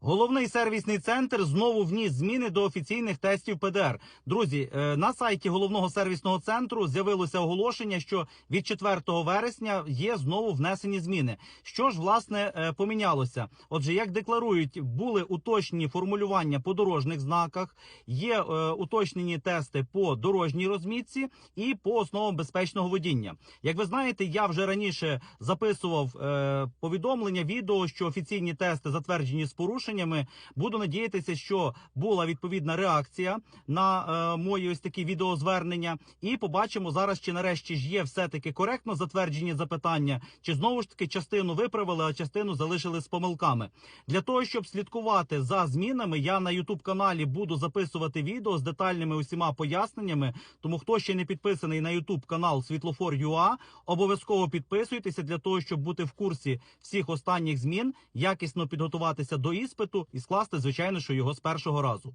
Головний сервісний центр знову вніс зміни до офіційних тестів ПДР. Друзі, е, на сайті головного сервісного центру з'явилося оголошення, що від 4 вересня є знову внесені зміни. Що ж власне е, помінялося? Отже, як декларують, були уточнені формулювання по дорожніх знаках, є е, уточнені тести по дорожній розмітці і по основам безпечного водіння. Як ви знаєте, я вже раніше записував повідомлення, відео, що офіційні тести затверджені з порушеннями. Буду надіятися, що була відповідна реакція на е, мої ось такі відеозвернення, і побачимо зараз, чи нарешті ж є все таки коректно затверджені запитання, чи знову ж таки частину виправили, а частину залишили з помилками. Для того щоб слідкувати за змінами, я на Ютуб каналі буду записувати відео з детальними усіма поясненнями. Тому хто ще не підписаний на Ютуб канал Світлофор ЮА, обов'язково підписуйтеся для того, щоб бути в курсі всіх останніх змін, якісно підготуватися до іспиту і скласти, звичайно, що його з першого разу.